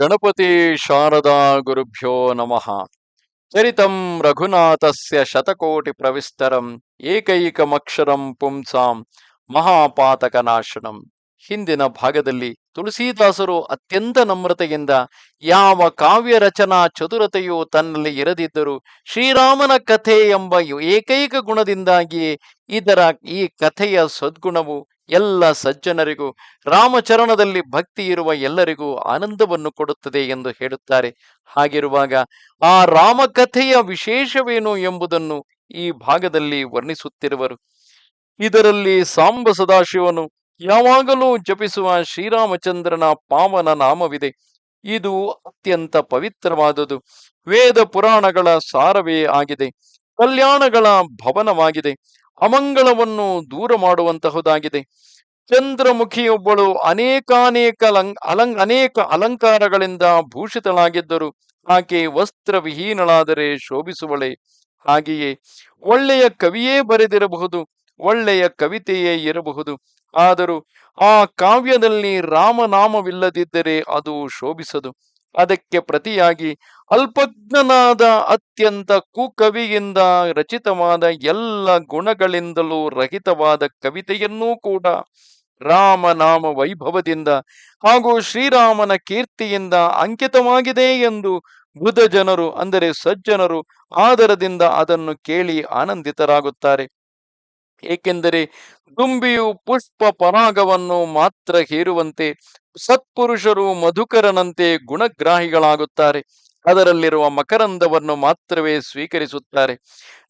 ಗಣಪತಿ ಶಾರದಾ ಗುರುಭ್ಯೋ ನಮಃ. ಚರಿತಂ ರಘುನಾಥಸ್ಯ ಶತಕೋಟಿ ಪ್ರವಿಸ್ತರಂ ಏಕೈಕಮಕ್ಷರಂ ಪುಂಸಾಂ ಮಹಾಪಾತಕನಾಶನಂ. ಹಿಂದಿನ ಭಾಗದಲ್ಲಿ ತುಳಸೀದಾಸರು ಅತ್ಯಂತ ನಮ್ರತೆಯಿಂದ ಯಾವ ಕಾವ್ಯ ರಚನಾ ಚತುರತೆಯು ತನ್ನಲ್ಲಿ ಇರದಿದ್ದರೂ ಶ್ರೀರಾಮನ ಕಥೆ ಎಂಬ ಏಕೈಕ ಗುಣದಿಂದಾಗಿಯೇ ಇದರ ಈ ಕಥೆಯ ಸದ್ಗುಣವು ಎಲ್ಲ ಸಜ್ಜನರಿಗೂ, ರಾಮಚರಣದಲ್ಲಿ ಭಕ್ತಿ ಇರುವ ಎಲ್ಲರಿಗೂ ಆನಂದವನ್ನು ಕೊಡುತ್ತದೆ ಎಂದು ಹೇಳುತ್ತಾರೆ. ಹಾಗಿರುವಾಗ ಆ ರಾಮಕಥೆಯ ವಿಶೇಷವೇನು ಎಂಬುದನ್ನು ಈ ಭಾಗದಲ್ಲಿ ವರ್ಣಿಸುತ್ತಿರುವರು. ಇದರಲ್ಲಿ ಸಾಂಬ ಸದಾಶಿವನು ಯಾವಾಗಲೂ ಜಪಿಸುವ ಶ್ರೀರಾಮಚಂದ್ರನ ಪಾವನ ನಾಮವಿದೆ. ಇದು ಅತ್ಯಂತ ಪವಿತ್ರವಾದುದು. ವೇದ ಪುರಾಣಗಳ ಸಾರವೇ ಆಗಿದೆ. ಕಲ್ಯಾಣಗಳ ಭವನವಾಗಿದೆ. ಅಮಂಗಳವನ್ನು ದೂರ ಮಾಡುವಂತಹುದಾಗಿದೆ. ಚಂದ್ರಮುಖಿಯೊಬ್ಬಳು ಅನೇಕಾನೇಕ ಅಲಂ ಅನೇಕ ಅಲಂಕಾರಗಳಿಂದ ಭೂಷಿತಳಾಗಿದ್ದರು. ಆಕೆ ವಸ್ತ್ರವಿಹೀನಳಾದರೆ ಶೋಭಿಸುವಳೆ. ಹಾಗೆಯೇ ಒಳ್ಳೆಯ ಕವಿಯೇ ಬರೆದಿರಬಹುದು, ಒಳ್ಳೆಯ ಕವಿತೆಯೇ ಇರಬಹುದು. ಆದರೂ ಆ ಕಾವ್ಯದಲ್ಲಿ ರಾಮನಾಮವಿಲ್ಲದಿದ್ದರೆ ಅದು ಶೋಭಿಸದು. ಅದಕ್ಕೆ ಪ್ರತಿಯಾಗಿ ಅಲ್ಪಜ್ಞನಾದ ಅತ್ಯಂತ ಕುಕವಿಯಿಂದ ರಚಿತವಾದ ಎಲ್ಲ ಗುಣಗಳಿಂದಲೂ ರಹಿತವಾದ ಕವಿತೆಯನ್ನೂ ಕೂಡ ರಾಮನಾಮ ವೈಭವದಿಂದ ಹಾಗೂ ಶ್ರೀರಾಮನ ಕೀರ್ತಿಯಿಂದ ಅಂಕಿತವಾಗಿದೆ ಎಂದು ಬುಧ ಜನರು ಅಂದರೆ ಸಜ್ಜನರು ಆದರದಿಂದ ಅದನ್ನು ಕೇಳಿ ಆನಂದಿತರಾಗುತ್ತಾರೆ. ಏಕೆಂದರೆ ದುಂಬಿಯು ಪುಷ್ಪ ಪರಾಗವನ್ನು ಮಾತ್ರ ಹೀರುವಂತೆ ಸತ್ಪುರುಷರು ಮಧುಕರನಂತೆ ಗುಣಗ್ರಾಹಿಗಳಾಗುತ್ತಾರೆ. ಅದರಲ್ಲಿರುವ ಮಕರಂದವನ್ನು ಮಾತ್ರವೇ ಸ್ವೀಕರಿಸುತ್ತಾರೆ.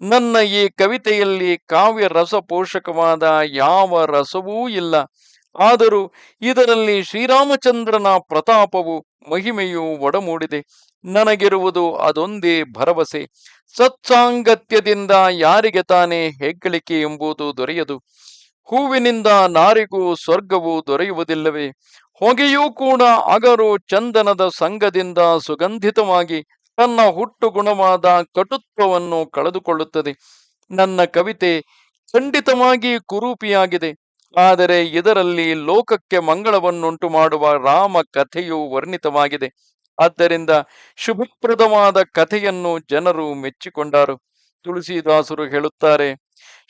ನನ್ನ ಈ ಕವಿತೆಯಲ್ಲಿ ಕಾವ್ಯ ರಸ ಪೋಷಕವಾದ ಯಾವ ರಸವೂ ಇಲ್ಲ. ಆದರೂ ಇದರಲ್ಲಿ ಶ್ರೀರಾಮಚಂದ್ರನ ಪ್ರತಾಪವು, ಮಹಿಮೆಯು ಒಡಮೂಡಿದೆ. ನನಗಿರುವುದು ಅದೊಂದೇ ಭರವಸೆ. ಸತ್ಸಾಂಗತ್ಯದಿಂದ ಯಾರಿಗೆ ತಾನೇ ಹೆಗ್ಗಳಿಕೆ ಎಂಬುದು ದೊರೆಯದು. ಹೂವಿನಿಂದ ನಾರಿಗೂ ಸ್ವರ್ಗವೂ ದೊರೆಯುವುದಿಲ್ಲವೇ? ಹೊಗೆಯೂ ಕೂಡ ಅಗರು ಚಂದನದ ಸಂಘದಿಂದ ಸುಗಂಧಿತವಾಗಿ ತನ್ನ ಹುಟ್ಟು ಗುಣವಾದ ಕಟುತ್ವವನ್ನು ಕಳೆದುಕೊಳ್ಳುತ್ತದೆ. ನನ್ನ ಕವಿತೆ ಖಂಡಿತವಾಗಿ ಕುರೂಪಿಯಾಗಿದೆ. ಆದರೆ ಇದರಲ್ಲಿ ಲೋಕಕ್ಕೆ ಮಂಗಳವನ್ನುಂಟು ಮಾಡುವ ರಾಮ ಕಥೆಯು ವರ್ಣಿತವಾಗಿದೆ. ಆದ್ದರಿಂದ ಶುಭಪ್ರದವಾದ ಕಥೆಯನ್ನು ಜನರು ಮೆಚ್ಚಿಕೊಂಡರು. ತುಳಸಿದಾಸರು ಹೇಳುತ್ತಾರೆ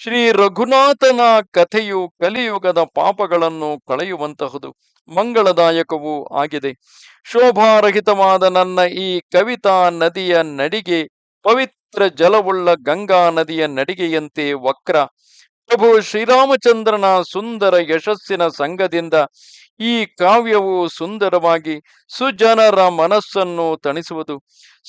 ಶ್ರೀ ರಘುನಾಥನ ಕಥೆಯು ಕಲಿಯುಗದ ಪಾಪಗಳನ್ನು ಕಳೆಯುವಂತಹುದು, ಮಂಗಳದಾಯಕವೂ ಆಗಿದೆ. ಶೋಭಾರಹಿತವಾದ ನನ್ನ ಈ ಕವಿತಾ ನದಿಯ ನಡಿಗೆ, ಪವಿತ್ರ ಜಲವುಳ್ಳ ಗಂಗಾ ನದಿಯ ನಡಿಗೆಯಂತೆ ವಕ್ರ. ಪ್ರಭು ಶ್ರೀರಾಮಚಂದ್ರನ ಸುಂದರ ಯಶಸ್ಸಿನ ಸಂಘದಿಂದ ಈ ಕಾವ್ಯವು ಸುಂದರವಾಗಿ ಸುಜನರ ಮನಸ್ಸನ್ನು ತಣಿಸುವುದು.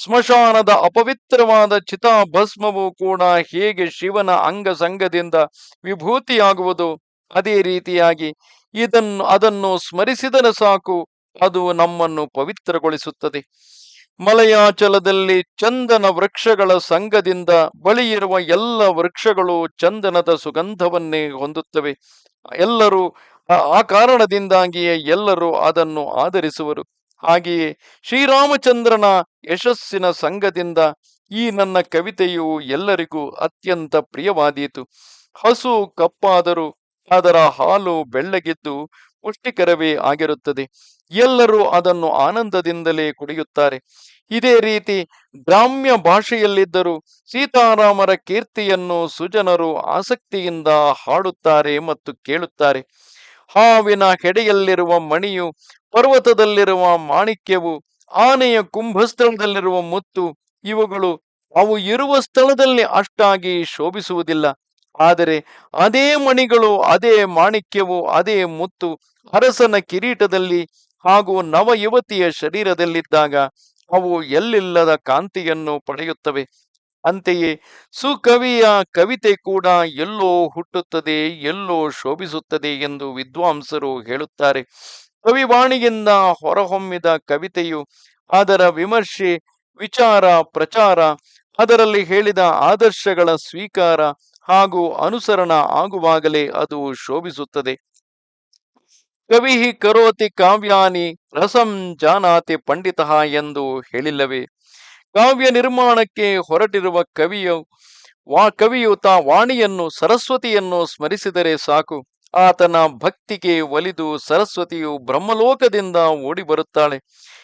ಸ್ಮಶಾನದ ಅಪವಿತ್ರವಾದ ಚಿತಾಭಸ್ಮವು ಕೂಡ ಹೇಗೆ ಶಿವನ ಅಂಗಸಂಗದಿಂದ ವಿಭೂತಿಯಾಗುವುದು, ಅದೇ ರೀತಿಯಾಗಿ ಇದನ್ನು ಅದನ್ನು ಸ್ಮರಿಸಿದರೆ ಸಾಕು, ಅದು ನಮ್ಮನ್ನು ಪವಿತ್ರಗೊಳಿಸುತ್ತದೆ. ಮಲಯಾಚಲದಲ್ಲಿ ಚಂದನ ವೃಕ್ಷಗಳ ಸಂಘದಿಂದ ಬಳಿಯಿರುವ ಎಲ್ಲ ವೃಕ್ಷಗಳು ಚಂದನದ ಸುಗಂಧವನ್ನೇ ಹೊಂದುತ್ತವೆ. ಎಲ್ಲರೂ ಆ- ಕಾರಣದಿಂದಾಗಿಯೇ ಎಲ್ಲರೂ ಅದನ್ನು ಆಧರಿಸುವರು. ಹಾಗೆಯೇ ಶ್ರೀರಾಮಚಂದ್ರನ ಯಶಸ್ಸಿನ ಸಂಘದಿಂದ ಈ ನನ್ನ ಕವಿತೆಯು ಎಲ್ಲರಿಗೂ ಅತ್ಯಂತ ಪ್ರಿಯವಾದೀತು. ಹಸು ಕಪ್ಪಾದರೂ ಅದರ ಹಾಲು ಬೆಳ್ಳಗಿದ್ದು ಪುಷ್ಟಿಕರವೇ ಆಗಿರುತ್ತದೆ. ಎಲ್ಲರೂ ಅದನ್ನು ಆನಂದದಿಂದಲೇ ಕುಡಿಯುತ್ತಾರೆ. ಇದೇ ರೀತಿ ಗ್ರಾಮ್ಯ ಭಾಷೆಯಲ್ಲಿದ್ದರೂ ಸೀತಾರಾಮರ ಕೀರ್ತಿಯನ್ನು ಸುಜನರು ಆಸಕ್ತಿಯಿಂದ ಹಾಡುತ್ತಾರೆ ಮತ್ತು ಕೇಳುತ್ತಾರೆ. ಹಾವಿನ ಹೆಡೆಯಲ್ಲಿರುವ ಮಣಿಯು, ಪರ್ವತದಲ್ಲಿರುವ ಮಾಣಿಕ್ಯವು, ಆನೆಯ ಕುಂಭಸ್ಥಳದಲ್ಲಿರುವ ಮುತ್ತು, ಇವುಗಳು ಅವು ಇರುವ ಸ್ಥಳದಲ್ಲಿ ಅಷ್ಟಾಗಿ ಶೋಭಿಸುವುದಿಲ್ಲ. ಆದರೆ ಅದೇ ಮಣಿಗಳು, ಅದೇ ಮಾಣಿಕ್ಯವು, ಅದೇ ಮುತ್ತು ಅರಸನ ಕಿರೀಟದಲ್ಲಿ ಹಾಗೂ ನವ ಯುವತಿಯ ಶರೀರದಲ್ಲಿದ್ದಾಗ ಅವು ಎಲ್ಲಿಲ್ಲದ ಕಾಂತಿಯನ್ನು ಪಡೆಯುತ್ತವೆ. ಅಂತೆಯೇ ಸುಕವಿಯ ಕವಿತೆ ಕೂಡ ಎಲ್ಲೋ ಹುಟ್ಟುತ್ತದೆ, ಎಲ್ಲೋ ಶೋಭಿಸುತ್ತದೆ ಎಂದು ವಿದ್ವಾಂಸರು ಹೇಳುತ್ತಾರೆ. ಕವಿವಾಣಿಯಿಂದ ಹೊರಹೊಮ್ಮಿದ ಕವಿತೆಯು ಅದರ ವಿಮರ್ಶೆ, ವಿಚಾರ, ಪ್ರಚಾರ, ಅದರಲ್ಲಿ ಹೇಳಿದ ಆದರ್ಶಗಳ ಸ್ವೀಕಾರ ಹಾಗೂ ಅನುಸರಣ ಆಗುವಾಗಲೇ ಅದು ಶೋಭಿಸುತ್ತದೆ. ಕವಿ ಕರೋತಿ ಕಾವ್ಯಾನಿ ರಸಂ ಜಾನಾತಿ ಪಂಡಿತ ಎಂದು ಹೇಳಿಲ್ಲವೇ? ಕಾವ್ಯ ನಿರ್ಮಾಣಕ್ಕೆ ಹೊರಟಿರುವ ಕವಿಯು ವಾ, ಕವಿಯು ತಾ ವಾಣಿಯನ್ನು, ಸರಸ್ವತಿಯನ್ನು ಸ್ಮರಿಸಿದರೆ ಸಾಕು. ಆತನ ಭಕ್ತಿಗೆ ಒಲಿದು ಸರಸ್ವತಿಯು ಬ್ರಹ್ಮಲೋಕದಿಂದ ಓಡಿ ಬರುತ್ತಾಳೆ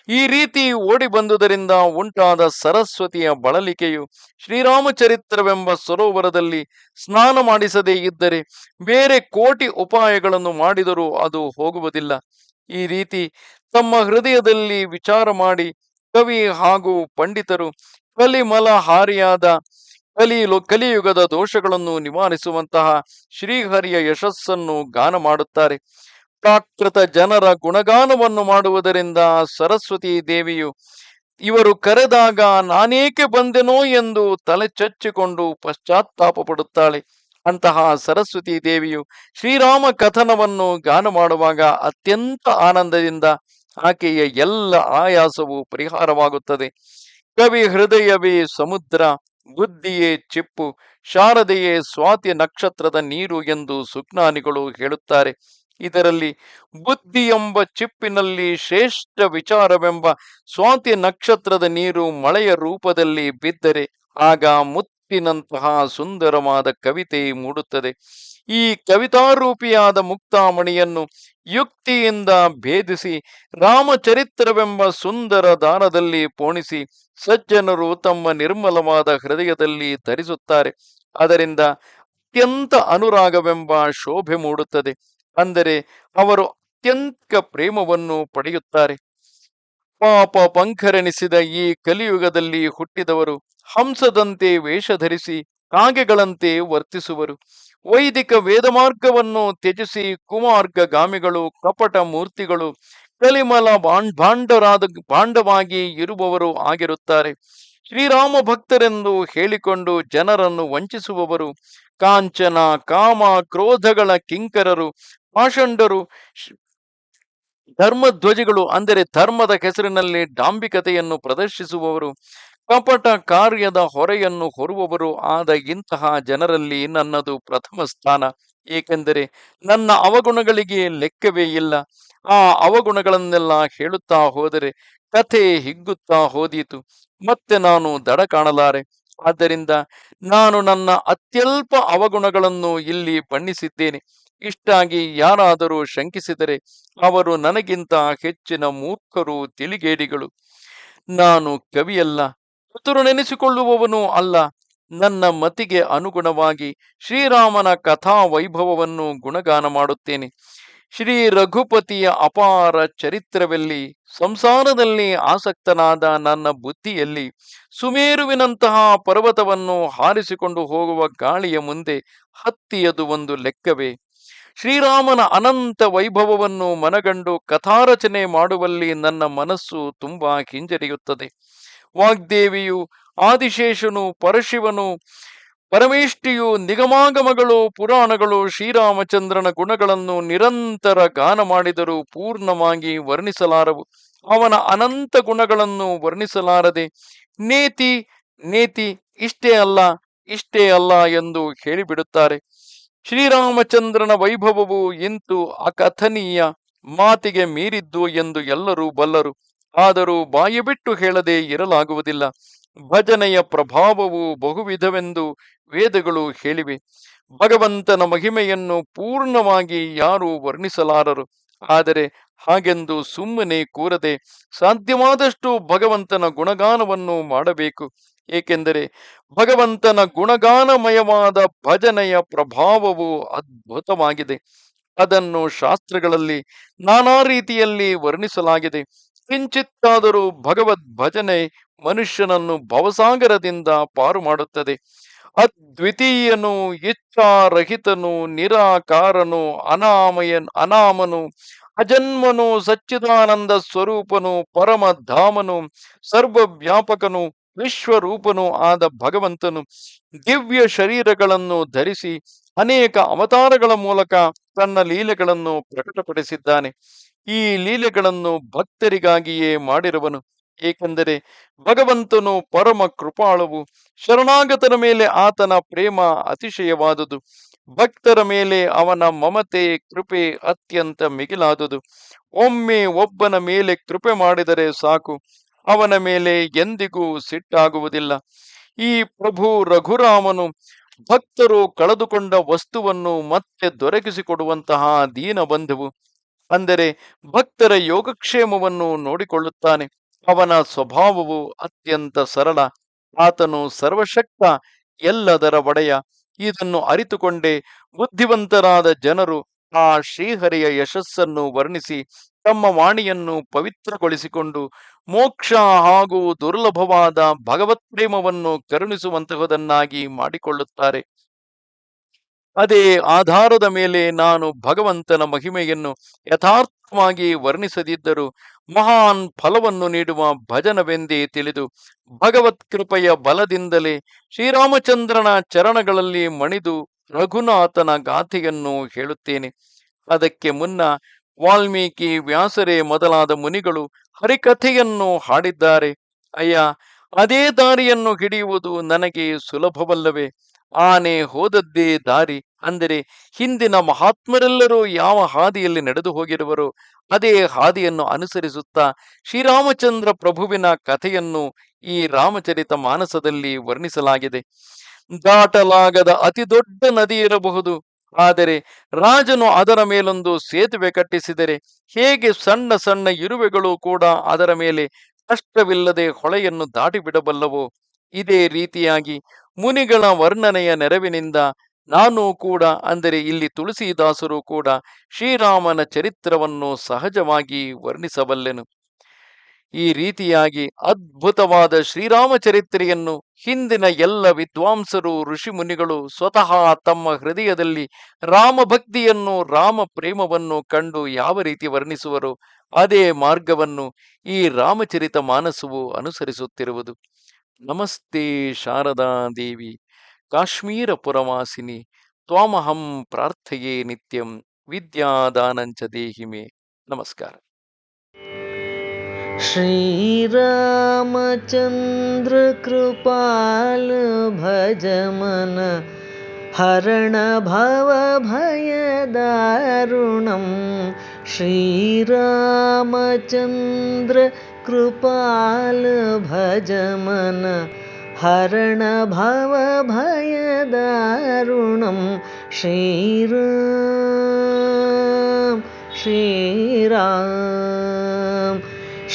ಈ ರೀತಿ ಓಡಿ ಬಂದುದರಿಂದ ಉಂಟಾದ ಸರಸ್ವತಿಯ ಬಳಲಿಕೆಯು ಶ್ರೀರಾಮಚರಿತ್ರವೆಂಬ ಸರೋವರದಲ್ಲಿ ಸ್ನಾನ ಮಾಡಿಸದೇ ಇದ್ದರೆ ಬೇರೆ ಕೋಟಿ ಉಪಾಯಗಳನ್ನು ಮಾಡಿದರೂ ಅದು ಹೋಗುವುದಿಲ್ಲ. ಈ ರೀತಿ ತಮ್ಮ ಹೃದಯದಲ್ಲಿ ವಿಚಾರ ಮಾಡಿ ಕವಿ ಹಾಗೂ ಪಂಡಿತರು ಕಲಿಮಲಹಾರಿಯಾದ ಕಲಿ ಕಲಿಯುಗದ ದೋಷಗಳನ್ನು ನಿವಾರಿಸುವಂತಹ ಶ್ರೀಹರಿಯ ಯಶಸ್ಸನ್ನು ಗಾನ ಮಾಡುತ್ತಾರೆ. ಪ್ರಾಕೃತ ಜನರ ಗುಣಗಾನವನ್ನು ಮಾಡುವುದರಿಂದ ಸರಸ್ವತಿ ದೇವಿಯು ಇವರು ಕರೆದಾಗ ನಾನೇಕೆ ಬಂದೆನೋ ಎಂದು ತಲೆ ಚಚ್ಚಿಕೊಂಡು ಪಶ್ಚಾತ್ತಾಪ ಪಡುತ್ತಾಳೆ. ಅಂತಹ ಸರಸ್ವತಿ ದೇವಿಯು ಶ್ರೀರಾಮ ಕಥನವನ್ನು ಗಾನ ಮಾಡುವಾಗ ಅತ್ಯಂತ ಆನಂದದಿಂದ ಆಕೆಯ ಎಲ್ಲ ಆಯಾಸವು ಪರಿಹಾರವಾಗುತ್ತದೆ. ಕವಿ ಹೃದಯವೇ ಸಮುದ್ರ, ಬುದ್ಧಿಯೇ ಚಿಪ್ಪು, ಶಾರದೆಯೇ ಸ್ವಾತಿ ನಕ್ಷತ್ರದ ನೀರು ಎಂದು ಸುಜ್ಞಾನಿಗಳು ಹೇಳುತ್ತಾರೆ. ಇದರಲ್ಲಿ ಬುದ್ಧಿ ಎಂಬ ಚಿಪ್ಪಿನಲ್ಲಿ ಶ್ರೇಷ್ಠ ವಿಚಾರವೆಂಬ ಸ್ವಾತಿ ನಕ್ಷತ್ರದ ನೀರು ಮಳೆಯ ರೂಪದಲ್ಲಿ ಬಿದ್ದರೆ ಆಗ ಮುತ್ತಿನಂತಹ ಸುಂದರವಾದ ಕವಿತೆ ಮೂಡುತ್ತದೆ. ಈ ಕವಿತಾರೂಪಿಯಾದ ಮುಕ್ತಾಮಣಿಯನ್ನು ಯುಕ್ತಿಯಿಂದ ಭೇದಿಸಿ ರಾಮಚರಿತ್ರವೆಂಬ ಸುಂದರ ದಾನದಲ್ಲಿ ಪೋಣಿಸಿ ಸಜ್ಜನರು ತಮ್ಮ ನಿರ್ಮಲವಾದ ಹೃದಯದಲ್ಲಿ ಧರಿಸುತ್ತಾರೆ ಅದರಿಂದ ಅತ್ಯಂತ ಅನುರಾಗವೆಂಬ ಶೋಭೆ ಮೂಡುತ್ತದೆ. ಅಂದರೆ ಅವರು ಅತ್ಯಂತ ಪ್ರೇಮವನ್ನು ಪಡೆಯುತ್ತಾರೆ. ಪಾಪ ಪಂಖರೆನಿಸಿದ ಈ ಕಲಿಯುಗದಲ್ಲಿ ಹುಟ್ಟಿದವರು ಹಂಸದಂತೆ ವೇಷ ಧರಿಸಿ ಕಾಗೆಗಳಂತೆ ವರ್ತಿಸುವರು. ವೈದಿಕ ವೇದ ಮಾರ್ಗವನ್ನು ತ್ಯಜಿಸಿ ಕುಮಾರ್ಗಗಾಮಿಗಳು, ಕಪಟ ಮೂರ್ತಿಗಳು, ಕಲಿಮಲ ಭಾಂಡರಾದ, ಭಾಂಡವಾಗಿ ಇರುವವರು ಆಗಿರುತ್ತಾರೆ. ಶ್ರೀರಾಮ ಭಕ್ತರೆಂದು ಹೇಳಿಕೊಂಡು ಜನರನ್ನು ವಂಚಿಸುವವರು. ಕಾಂಚನ, ಕಾಮ, ಕ್ರೋಧಗಳ ಕಿಂಕರರು, ಪಾಷಂಡರು ಧರ್ಮಧ್ವಜಗಳು ಅಂದರೆ ಧರ್ಮದ ಹೆಸರಿನಲ್ಲಿ ಡಾಂಬಿಕತೆಯನ್ನು ಪ್ರದರ್ಶಿಸುವವರು. ಕಪಟ ಕಾರ್ಯದ ಹೊರೆಯನ್ನು ಹೊರುವವರು ಆದ ಇಂತಹ ಜನರಲ್ಲಿ ನನ್ನದು ಪ್ರಥಮ ಸ್ಥಾನ. ಏಕೆಂದರೆ ನನ್ನ ಅವಗುಣಗಳಿಗೆ ಲೆಕ್ಕವೇ ಇಲ್ಲ. ಆ ಅವಗುಣಗಳನ್ನೆಲ್ಲ ಹೇಳುತ್ತಾ ಹೋದರೆ ಕಥೆ ಹಿಗ್ಗುತ್ತಾ ಹೋದೀತು. ಮತ್ತೆ ನಾನು ದಡ ಕಾಣಲಾರೆ. ಆದ್ದರಿಂದ ನಾನು ನನ್ನ ಅತ್ಯಲ್ಪ ಅವಗುಣಗಳನ್ನು ಇಲ್ಲಿ ಬಣ್ಣಿಸಿದ್ದೇನೆ. ಇಷ್ಟಾಗಿ ಯಾರಾದರೂ ಶಂಕಿಸಿದರೆ ಅವರು ನನಗಿಂತ ಹೆಚ್ಚಿನ ಮೂರ್ಖರು, ತಿಳಿಗೇಡಿಗಳು. ನಾನು ಕವಿಯಲ್ಲ. ಚತುರು ನೆನೆಸಿಕೊಳ್ಳುವವನು ಅಲ್ಲ. ನನ್ನ ಮತಿಗೆ ಅನುಗುಣವಾಗಿ ಶ್ರೀರಾಮನ ಕಥಾ ವೈಭವವನ್ನು ಗುಣಗಾನ ಮಾಡುತ್ತೇನೆ. ಶ್ರೀ ರಘುಪತಿಯ ಅಪಾರ ಚರಿತ್ರವೆಲ್ಲಿ, ಸಂಸಾರದಲ್ಲಿ ಆಸಕ್ತನಾದ ನನ್ನ ಬುದ್ಧಿಯಲ್ಲಿ ಸುಮೇರುವಿನಂತಹ ಪರ್ವತವನ್ನು ಹಾರಿಸಿಕೊಂಡು ಹೋಗುವ ಗಾಳಿಯ ಮುಂದೆ ಹತ್ತಿಯದು ಒಂದು ಲೆಕ್ಕವೇ. ಶ್ರೀರಾಮನ ಅನಂತ ವೈಭವವನ್ನು ಮನಗಂಡು ಕಥಾರಚನೆ ಮಾಡುವಲ್ಲಿ ನನ್ನ ಮನಸ್ಸು ತುಂಬಾ ಹಿಂಜರಿಯುತ್ತದೆ. ವಾಗ್ದೇವಿಯು, ಆದಿಶೇಷನು, ಪರಶಿವನು, ಪರಮೇಷ್ಠಿಯು, ನಿಗಮಾಗಮಗಳು, ಪುರಾಣಗಳು, ಶ್ರೀರಾಮಚಂದ್ರನ ಗುಣಗಳನ್ನು ನಿರಂತರ ಗಾನ ಮಾಡಿದರೂ ಪೂರ್ಣವಾಗಿ ವರ್ಣಿಸಲಾರವು. ಅವನ ಅನಂತ ಗುಣಗಳನ್ನು ವರ್ಣಿಸಲಾರದೆ, ನೇತಿ ನೇತಿ, ಇಷ್ಟೇ ಅಲ್ಲ ಇಷ್ಟೇ ಅಲ್ಲ ಎಂದು ಹೇಳಿಬಿಡುತ್ತಾರೆ. ಶ್ರೀರಾಮಚಂದ್ರನ ವೈಭವವು ಇಂತು ಅಕಥನೀಯ ಮಾತಿಗೆ ಮೀರಿದ್ದು ಎಂದು ಎಲ್ಲರೂ ಬಲ್ಲರು. ಆದರೂ ಬಾಯಿ ಬಿಟ್ಟು ಹೇಳದೆ ಇರಲಾಗುವುದಿಲ್ಲ. ಭಜನೆಯ ಪ್ರಭಾವವು ಬಹುವಿಧವೆಂದು ವೇದಗಳು ಹೇಳಿವೆ. ಭಗವಂತನ ಮಹಿಮೆಯನ್ನು ಪೂರ್ಣವಾಗಿ ಯಾರೂ ವರ್ಣಿಸಲಾರರು. ಆದರೆ ಹಾಗೆಂದು ಸುಮ್ಮನೆ ಕೂರದೆ ಸಾಧ್ಯವಾದಷ್ಟು ಭಗವಂತನ ಗುಣಗಾನವನ್ನು ಮಾಡಬೇಕು. ಏಕೆಂದರೆ ಭಗವಂತನ ಗುಣಗಾನಮಯವಾದ ಭಜನೆಯ ಪ್ರಭಾವವು ಅದ್ಭುತವಾಗಿದೆ. ಅದನ್ನು ಶಾಸ್ತ್ರಗಳಲ್ಲಿ ನಾನಾ ರೀತಿಯಲ್ಲಿ ವರ್ಣಿಸಲಾಗಿದೆ. ಕಿಂಚಿತ್ತಾದರೂ ಭಗವದ್ ಭಜನೆ ಮನುಷ್ಯನನ್ನು ಭವಸಾಗರದಿಂದ ಪಾರು ಮಾಡುತ್ತದೆ. ಅದ್ವಿತೀಯನು, ಇಚ್ಛಾರಹಿತನು, ನಿರಾಕಾರನು, ಅನಾಮಯನ್, ಅನಾಮನು, ಅಜನ್ಮನು, ಸಚ್ಚಿದಾನಂದ ಸ್ವರೂಪನು, ಪರಮಧಾಮನು, ಸರ್ವವ್ಯಾಪಕನು ವಿಶ್ವರೂಪನು ಆದ ಭಗವಂತನು ದಿವ್ಯ ಶರೀರಗಳನ್ನು ಧರಿಸಿ ಅನೇಕ ಅವತಾರಗಳ ಮೂಲಕ ತನ್ನ ಲೀಲೆಗಳನ್ನು ಪ್ರಕಟಪಡಿಸಿದ್ದಾನೆ. ಈ ಲೀಲೆಗಳನ್ನು ಭಕ್ತರಿಗಾಗಿಯೇ ಮಾಡಿರುವನು. ಏಕೆಂದರೆ ಭಗವಂತನು ಪರಮ ಕೃಪಾಳುವು ಶರಣಾಗತರ ಮೇಲೆ ಆತನ ಪ್ರೇಮ ಅತಿಶಯವಾದುದು. ಭಕ್ತರ ಮೇಲೆ ಅವನ ಮಮತೆ, ಕೃಪೆ ಅತ್ಯಂತ ಮಿಗಿಲಾದುದು. ಒಮ್ಮೆ ಒಬ್ಬನ ಮೇಲೆ ಕೃಪೆ ಮಾಡಿದರೆ ಸಾಕು. ಅವನ ಮೇಲೆ ಎಂದಿಗೂ ಸಿಟ್ಟಾಗುವುದಿಲ್ಲ. ಈ ಪ್ರಭು ರಘುರಾಮನು ಭಕ್ತರು ಕಳೆದುಕೊಂಡ ವಸ್ತುವನ್ನು ಮತ್ತೆ ದೊರಕಿಸಿಕೊಡುವಂತಹ ದೀನ ಬಂಧುವು. ಅಂದರೆ ಭಕ್ತರ ಯೋಗಕ್ಷೇಮವನ್ನು ನೋಡಿಕೊಳ್ಳುತ್ತಾನೆ. ಅವನ ಸ್ವಭಾವವು ಅತ್ಯಂತ ಸರಳ. ಆತನು ಸರ್ವಶಕ್ತ, ಎಲ್ಲದರ ಒಡೆಯ. ಇದನ್ನು ಅರಿತುಕೊಂಡೇ ಬುದ್ಧಿವಂತರಾದ ಜನರು ಆ ಶ್ರೀಹರಿಯ ಯಶಸ್ಸನ್ನು ವರ್ಣಿಸಿ ತಮ್ಮ ವಾಣಿಯನ್ನು ಪವಿತ್ರಗೊಳಿಸಿಕೊಂಡು ಮೋಕ್ಷ ಹಾಗೂ ದುರ್ಲಭವಾದ ಭಗವತ್ ಪ್ರೇಮವನ್ನು ಕರುಣಿಸುವಂತಹದನ್ನಾಗಿ ಮಾಡಿಕೊಳ್ಳುತ್ತಾರೆ. ಅದೇ ಆಧಾರದ ಮೇಲೆ ನಾನು ಭಗವಂತನ ಮಹಿಮೆಯನ್ನು ಯಥಾರ್ಥವಾಗಿ ವರ್ಣಿಸದಿದ್ದರೂ ಮಹಾನ್ ಫಲವನ್ನು ನೀಡುವ ಭಜನವೆಂದೇ ತಿಳಿದು ಭಗವತ್ ಕೃಪೆಯ ಬಲದಿಂದಲೇ ಶ್ರೀರಾಮಚಂದ್ರನ ಚರಣಗಳಲ್ಲಿ ಮಣಿದು ರಘುನಾಥನ ಗಾಥೆಯನ್ನು ಹೇಳುತ್ತೇನೆ. ಅದಕ್ಕೆ ಮುನ್ನ ವಾಲ್ಮೀಕಿ ವ್ಯಾಸರೇ ಮೊದಲಾದ ಮುನಿಗಳು ಹರಿಕಥೆಯನ್ನು ಹಾಡಿದ್ದಾರೆ. ಅಯ್ಯ, ಅದೇ ದಾರಿಯನ್ನು ಹಿಡಿಯುವುದು ನನಗೆ ಸುಲಭವಲ್ಲವೇ? ಆನೆ ಹೋದದ್ದೇ ದಾರಿ ಅಂದರೆ ಹಿಂದಿನ ಮಹಾತ್ಮರೆಲ್ಲರೂ ಯಾವ ಹಾದಿಯಲ್ಲಿ ನಡೆದು ಹೋಗಿರುವರೋ ಅದೇ ಹಾದಿಯನ್ನು ಅನುಸರಿಸುತ್ತಾ ಶ್ರೀರಾಮಚಂದ್ರ ಪ್ರಭುವಿನ ಕಥೆಯನ್ನು ಈ ರಾಮಚರಿತ ಮಾನಸದಲ್ಲಿ ವರ್ಣಿಸಲಾಗಿದೆ. ದಾಟಲಾಗದ ಅತಿ ದೊಡ್ಡ ನದಿ ಇರಬಹುದು. ಆದರೆ ರಾಜನು ಅದರ ಮೇಲೊಂದು ಸೇತುವೆ ಕಟ್ಟಿಸಿದರೆ ಹೇಗೆ ಸಣ್ಣ ಸಣ್ಣ ಇರುವೆಗಳು ಕೂಡ ಅದರ ಮೇಲೆ ಕಷ್ಟವಿಲ್ಲದೆ ಹೊಳೆಯನ್ನು ದಾಟಿಬಿಡಬಲ್ಲವು? ಇದೇ ರೀತಿಯಾಗಿ ಮುನಿಗಳ ವರ್ಣನೆಯ ನೆರವಿನಿಂದ ನಾನು ಕೂಡ, ಅಂದರೆ ಇಲ್ಲಿ ತುಳಸಿದಾಸರು ಕೂಡ ಶ್ರೀರಾಮನ ಚರಿತ್ರವನ್ನು ಸಹಜವಾಗಿ ವರ್ಣಿಸಬಲ್ಲೆನು. ಈ ರೀತಿಯಾಗಿ ಅದ್ಭುತವಾದ ಶ್ರೀರಾಮಚರಿತ್ರೆಯನ್ನು ಹಿಂದಿನ ಎಲ್ಲ ವಿದ್ವಾಂಸರು ಋಷಿ ಮುನಿಗಳು ಸ್ವತಃ ತಮ್ಮ ಹೃದಯದಲ್ಲಿ ರಾಮಭಕ್ತಿಯನ್ನು ರಾಮ ಪ್ರೇಮವನ್ನು ಕಂಡು ಯಾವ ರೀತಿ ವರ್ಣಿಸುವರೋ ಅದೇ ಮಾರ್ಗವನ್ನು ಈ ರಾಮಚರಿತ ಮಾನಸವು ಅನುಸರಿಸುತ್ತಿರುವುದು. ನಮಸ್ತೆ ಶಾರದಾ ದೇವಿ, ಕಾಶ್ಮೀರ ಪುರವಾಸಿನಿ, ತ್ವಾಮಹಂ ಪ್ರಾರ್ಥೆಯೇ ನಿತ್ಯಂ, ವಿದ್ಯಾದಾನಂಚ ದೇಹಿಮೆ. ನಮಸ್ಕಾರ. श्रीरामचन्द्रकृपाल भजमन हरणभवभयदारुणं श्रीरामचन्द्रकृपाल भजमन हरणभवभयदारुणं कृपाल श्रीराम।